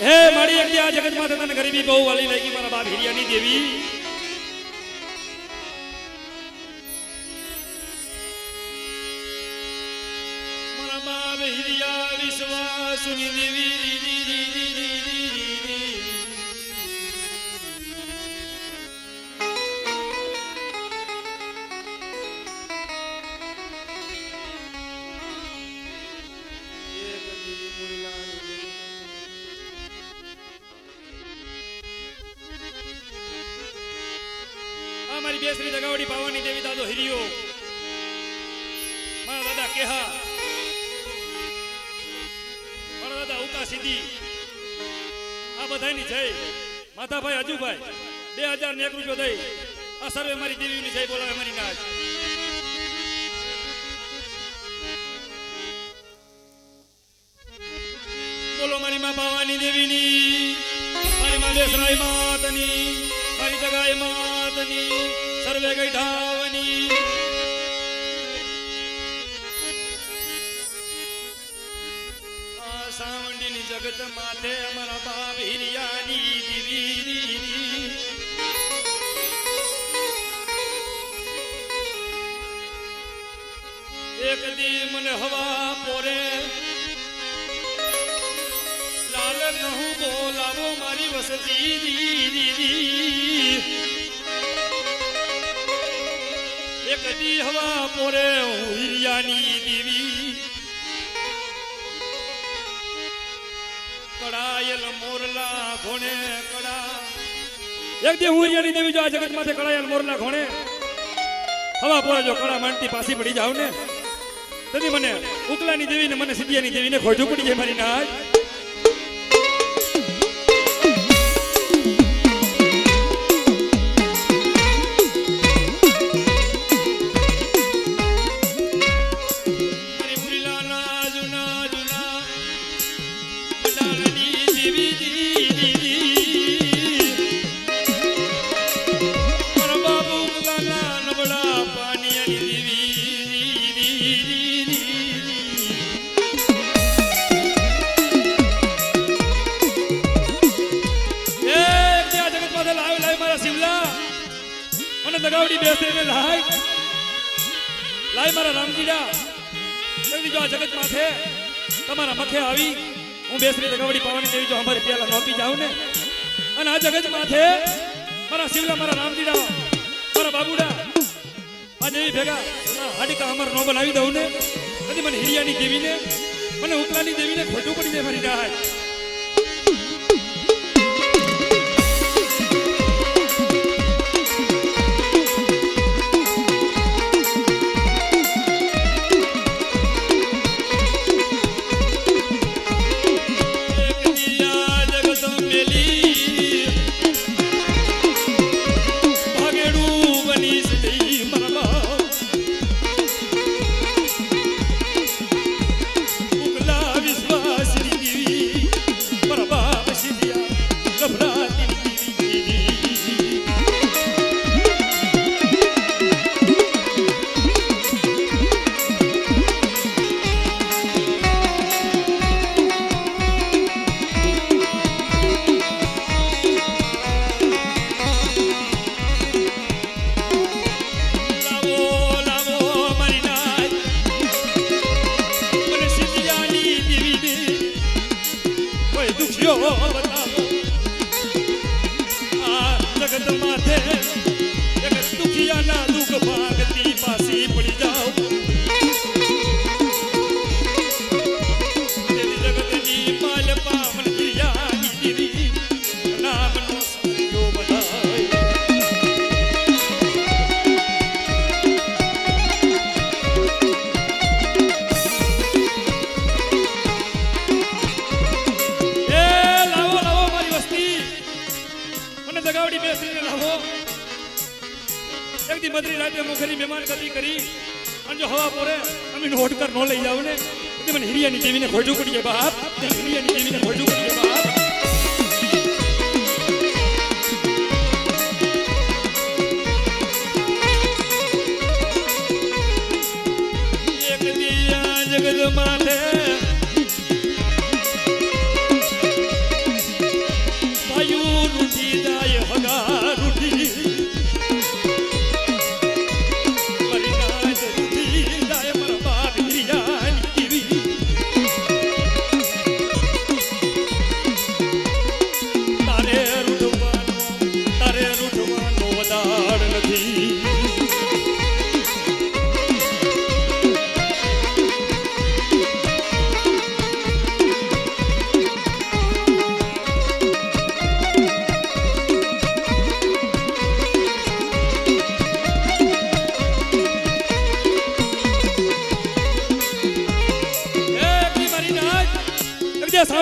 હે મારી એક આ જગતમાં તને ગરીબી બહુ વાલી લાગી, મારા બાપ હિરિયાની દેવી. મારા બાપ હિરિયા વિશ્વાસની દેવી. આ મારી બેસરી દગાવડી પાવાની દેવી દાદો હિરિયો મારા દાદા કેહા. મારા દાદા ઉતા સીધી. આ બધાની જય. માતાભાઈ હજુભાઈ બે હજાર ને એક રૂપિયો દઈ. આ સર્વે મારી દેવીની જય બોલાવે મારી નાચ બોલો મારી માં પાવાની દેવીની. મારી માં દેશરાય માતની. મારી જગાઈ માતની સર્વે ગઈઢાવની સાવંડીની જગત માથે અમારા બાપ હિરિયાની દેવી એક દી મને હવા પોરે લાલ કહું બોલાવો મારી વસતી દીદી એક દી હવા પોરે હિરિયાની દેવી. કડાયલ મોરલા ઘોણે કડા એક દી હિરિયાની દેવી જો આ જગત માથે કડાયલ મોરલા ઘોણે. હવા પોરે જો કડા માંડતી પાછી પડી જાવ ને. તેથી મને ઉકલાની દેવીને, મને સિદ્ધિયાની દેવીને ખોટું પડી જાય મારી નાચ માથે તમારા મખે આવી હું બેસરી દગાવડી પાવાની દેવી જો અમારી પેલા નોપી જાઉં ને? અને આ જગત માથે મારા શિવલા, મારા રામજીડા મારા બાબુડા આ દેવી ભેગા હાડીકા અમર નો બનાવી દઉં ને? કદી મને હિરિયાની દેવીને, મને ઉપલાની દેવીને ખોટું પડી જાય મારી ડાય oh, oh, oh. મધરી રાતે મુખરી મહેમાન ગતિ કરી અને જો હવા પોરે અમે હોટકર નો લઈ જાવ ને મને હિરિયાની દેવીને ખોજું કરીએ બાપ. હિરિયાની દેવીને ખોજું કરીએ બાપ.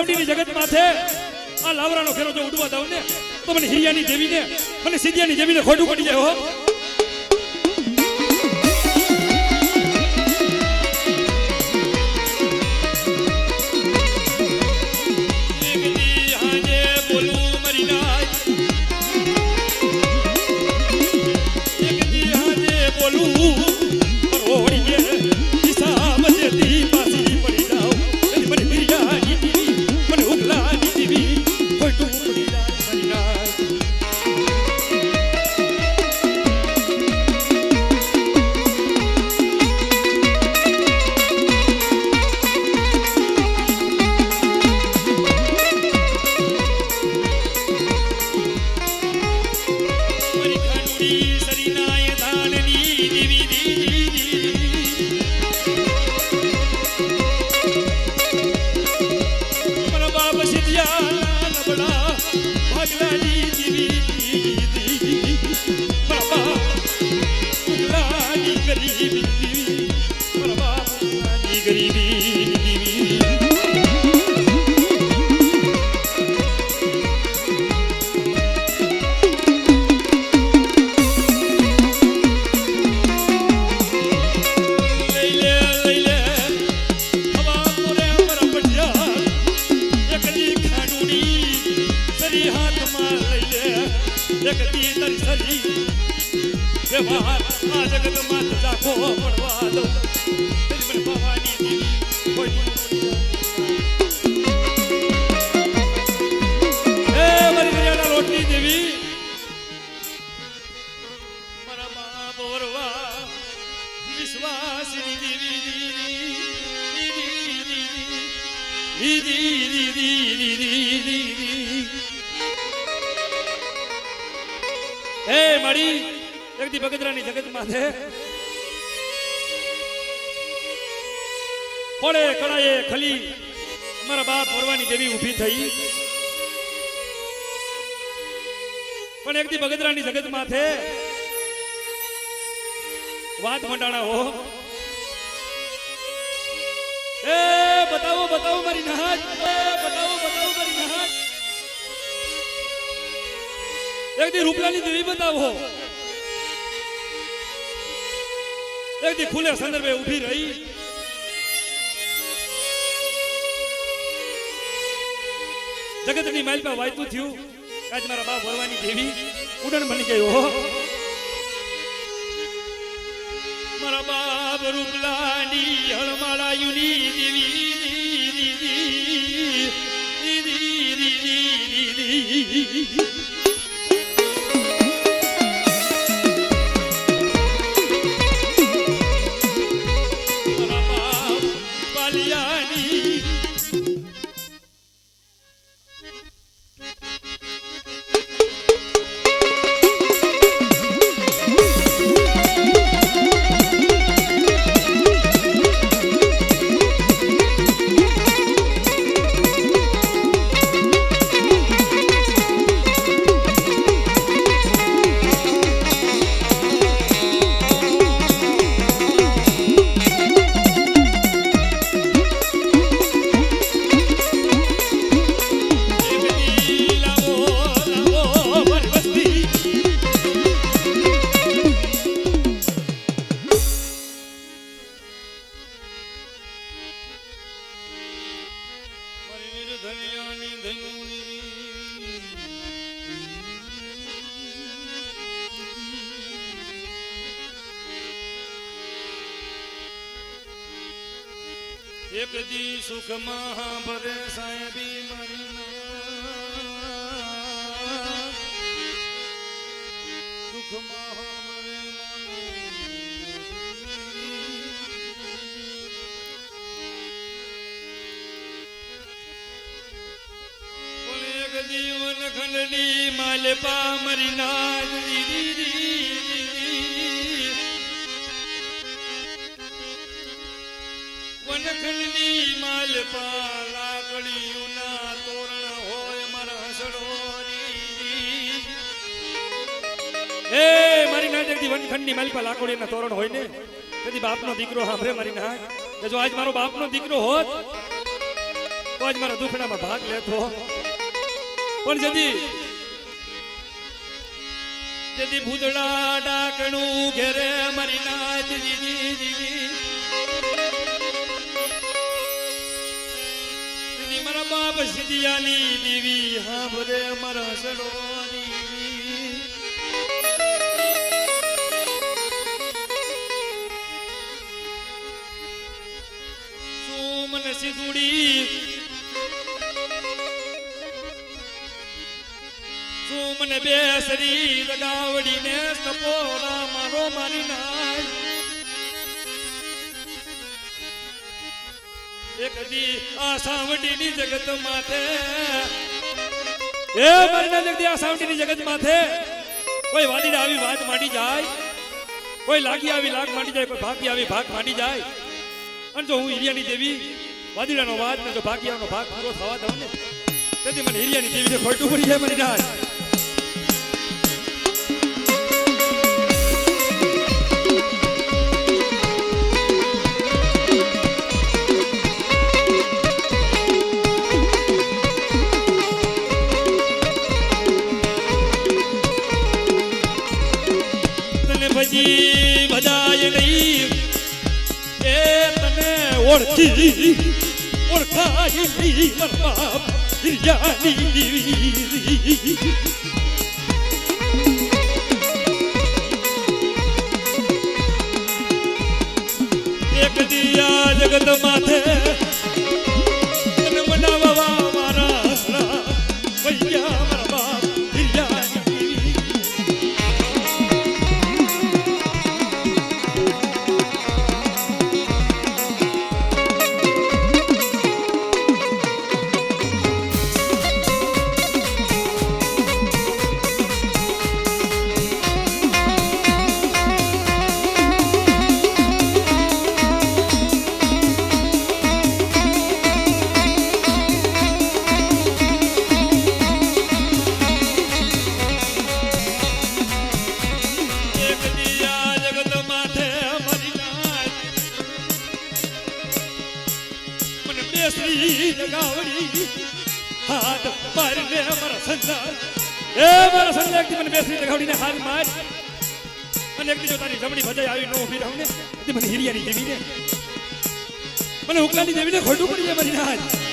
સાવડીની જગત માથે આ લાવરાનો ખેરો જો ઉડવા દઉં ને, તો મને હિરિયાની દેવીને મને સિદ્ધિયાની દેવીને ખોટું પડી જાય હો. વ્યવહાર આ જગતમાં જાખો પડવા દો ભવાની દેવી હે મારી જગદી બગદરાની જગતમાં છે. કોળે કળાએ ખલી અમારા બાપ ભરવાની દેવી ઊભી થઈ. પણ એકદી બગદરાની જગતમાં છે. વાત મંડાણા હો. એ બતાવો બતાવો મારી નહાજ. બતાવો બતાવો મારી નહાજ. એકદી રૂપલાની દેવી બતાવો. એક દી ખુલે સંદર્ભે ઊભી રહી જગતની માઇલ પર વાયતું થયું આજ મારા બાપ વરવાની દેવી ઉડન બની ગયો મારા બાપ રૂપલાની હળમાળાયુની દેવી દીદી દીદી દીદી દી, એક દી સુખમાં ભરે સાહેબી મરી દુઃખમાં જીવન ખંડની માલપા મરી નાદ દીદી વનખંડની માલપા લાકડીઓના તોરણ હોય મારા હસડોની. એ, મારી ના જગદી વનખંડની માલપા લાકડીઓના તોરણ હોય ને કદી બાપનો દીકરો સાંભળે મારી ના કે જો આજ મારો બાપનો દીકરો હોત, તો આજ મારા દુખડામાં ભાગ લેતો. પણ જદી જદી ભૂતડા ડાકણું ઘેરે મારી ના દીદી દીદી દીદી મારા બાપ સિદિયાની દેવી. હા ભરે મારા સડોની સુમન સિધુડી. સુમન બેસરી લગાવડીને સપોરા મારો મારી નાય. એક દી જગત માથે. એ મારી ના જગતી માથે. કોઈ વાદીને આવી વાત માંડી જાય, કોઈ લાગી આવી લાગ માંડી જાય, કોઈ ભાગી આવી ભાગ માંડી જાય. અને જો હું હિરિયાની દેવી, વાદીડાનો વાદ ને જો ભાગીયાનો ભાગ પૂરો થવા દઉં તેથી મને હિરિયાની દેવીને ખોટું પડી જાય મને નાથ ઓળખી મારા બાપ દિયા જગત માથે હાથ મારને મારા સંસાર. એ મારા સંસારથી મને બેસી લગાવડીને હાથ માર. અને એક બીજો તારી જમણી ભજાઈ આવી નો ઊભી રહું ને. તે મને હિરિયાની દેવીને મને ઉકલાની દેવીને ખોટું પડી જાય મારી નાચ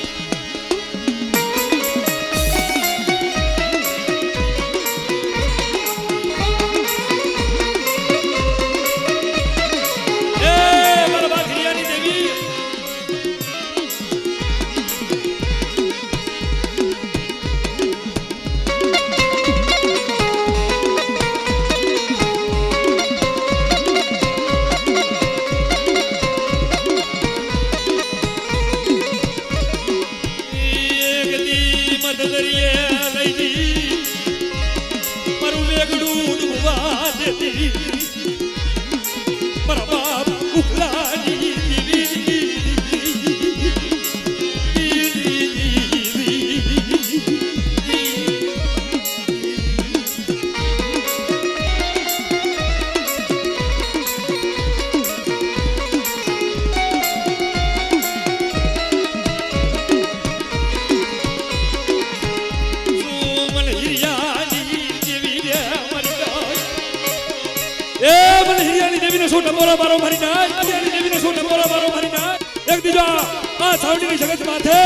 સાવડીની જગત માથે.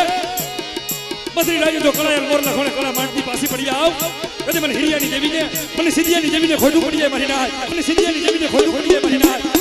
બસરી રાજ્ય જો કળાયલ મોર ખોણે કળા માંડની પાછી પડી આવ. કદી મને હિરિયાની દેવીને, મને સિદ્ધિયાની દેવીને ખોટું પડી જાય મારી નાય. મને સિદ્ધિયાની દેવીને ખોટું પડી જાય મારી નાય.